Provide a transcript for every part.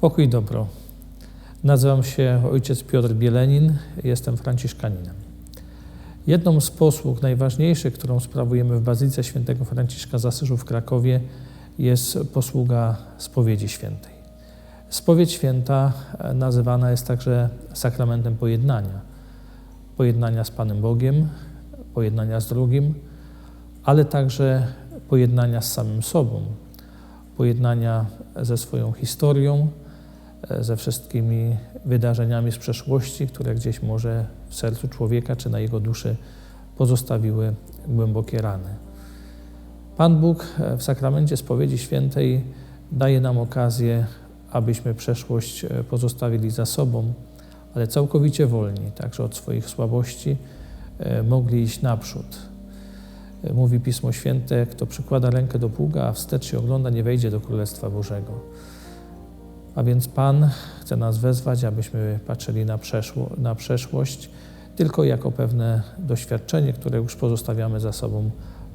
Pokój dobro. Nazywam się ojciec Piotr Bielenin, jestem franciszkaninem. Jedną z posług najważniejszych, którą sprawujemy w Bazylice Świętego Franciszka z Asyżu w Krakowie jest posługa spowiedzi świętej. Spowiedź święta nazywana jest także sakramentem pojednania. Pojednania z Panem Bogiem, pojednania z drugim, ale także pojednania z samym sobą, pojednania ze swoją historią, ze wszystkimi wydarzeniami z przeszłości, które gdzieś może w sercu człowieka czy na jego duszy pozostawiły głębokie rany. Pan Bóg w sakramencie spowiedzi świętej daje nam okazję, abyśmy przeszłość pozostawili za sobą, ale całkowicie wolni, także od swoich słabości, mogli iść naprzód. Mówi Pismo Święte, kto przykłada rękę do pługa, a wstecz się ogląda, nie wejdzie do Królestwa Bożego. A więc Pan chce nas wezwać, abyśmy patrzyli na, przeszło, na przeszłość tylko jako pewne doświadczenie, które już pozostawiamy za sobą,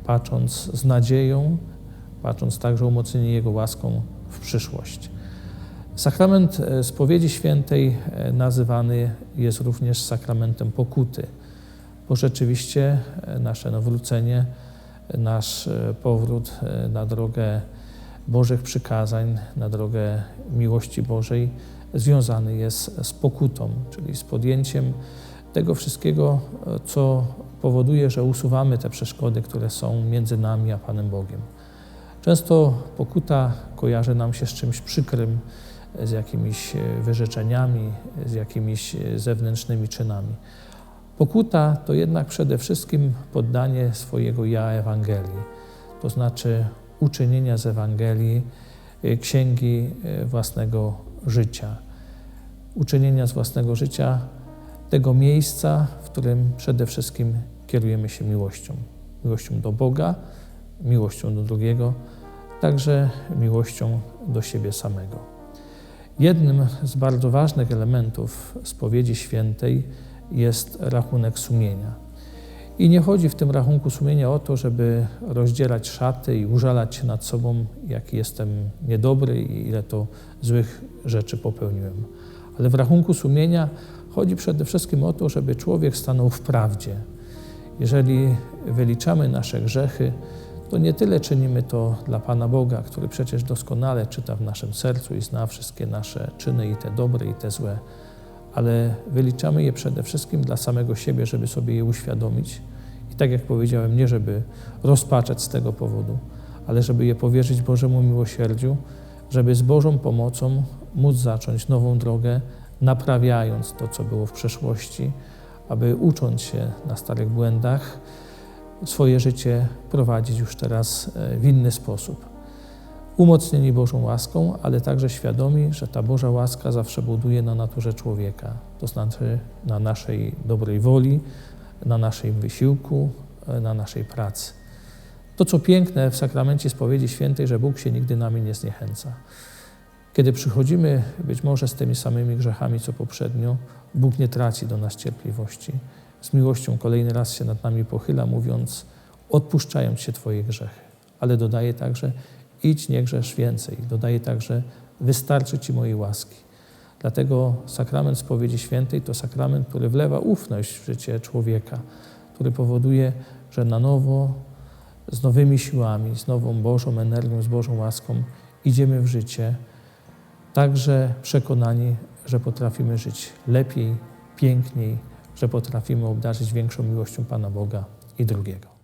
patrząc z nadzieją, patrząc także umocnienie Jego łaską w przyszłość. Sakrament spowiedzi świętej nazywany jest również sakramentem pokuty, bo rzeczywiście nasze nawrócenie, nasz powrót na drogę Bożych przykazań, na drogę miłości Bożej związany jest z pokutą, czyli z podjęciem tego wszystkiego, co powoduje, że usuwamy te przeszkody, które są między nami a Panem Bogiem. Często pokuta kojarzy nam się z czymś przykrym, z jakimiś wyrzeczeniami, z jakimiś zewnętrznymi czynami. Pokuta to jednak przede wszystkim poddanie swojego ja Ewangelii, to znaczy uczynienia z Ewangelii księgi własnego życia, uczynienia z własnego życia tego miejsca, w którym przede wszystkim kierujemy się miłością. Miłością do Boga, miłością do drugiego, także miłością do siebie samego. Jednym z bardzo ważnych elementów spowiedzi świętej jest rachunek sumienia. I nie chodzi w tym rachunku sumienia o to, żeby rozdzierać szaty i użalać się nad sobą, jaki jestem niedobry i ile to złych rzeczy popełniłem. Ale w rachunku sumienia chodzi przede wszystkim o to, żeby człowiek stanął w prawdzie. Jeżeli wyliczamy nasze grzechy, to nie tyle czynimy to dla Pana Boga, który przecież doskonale czyta w naszym sercu i zna wszystkie nasze czyny, i te dobre, i te złe, ale wyliczamy je przede wszystkim dla samego siebie, żeby sobie je uświadomić. I tak jak powiedziałem, nie żeby rozpaczać z tego powodu, ale żeby je powierzyć Bożemu miłosierdziu, żeby z Bożą pomocą móc zacząć nową drogę, naprawiając to, co było w przeszłości, aby ucząc się na starych błędach, swoje życie prowadzić już teraz w inny sposób umocnieni Bożą łaską, ale także świadomi, że ta Boża łaska zawsze buduje na naturze człowieka, to znaczy na naszej dobrej woli, na naszej wysiłku, na naszej pracy. To, co piękne w sakramencie spowiedzi świętej, że Bóg się nigdy nami nie zniechęca. Kiedy przychodzimy być może z tymi samymi grzechami, co poprzednio, Bóg nie traci do nas cierpliwości. Z miłością kolejny raz się nad nami pochyla, mówiąc, odpuszczając się Twoje grzechy. Ale dodaje także, idź, nie grzesz więcej. Dodaje także, wystarczy Ci mojej łaski. Dlatego sakrament spowiedzi świętej to sakrament, który wlewa ufność w życie człowieka, który powoduje, że na nowo, z nowymi siłami, z nową Bożą energią, z Bożą łaską idziemy w życie, także przekonani, że potrafimy żyć lepiej, piękniej, że potrafimy obdarzyć większą miłością Pana Boga i drugiego.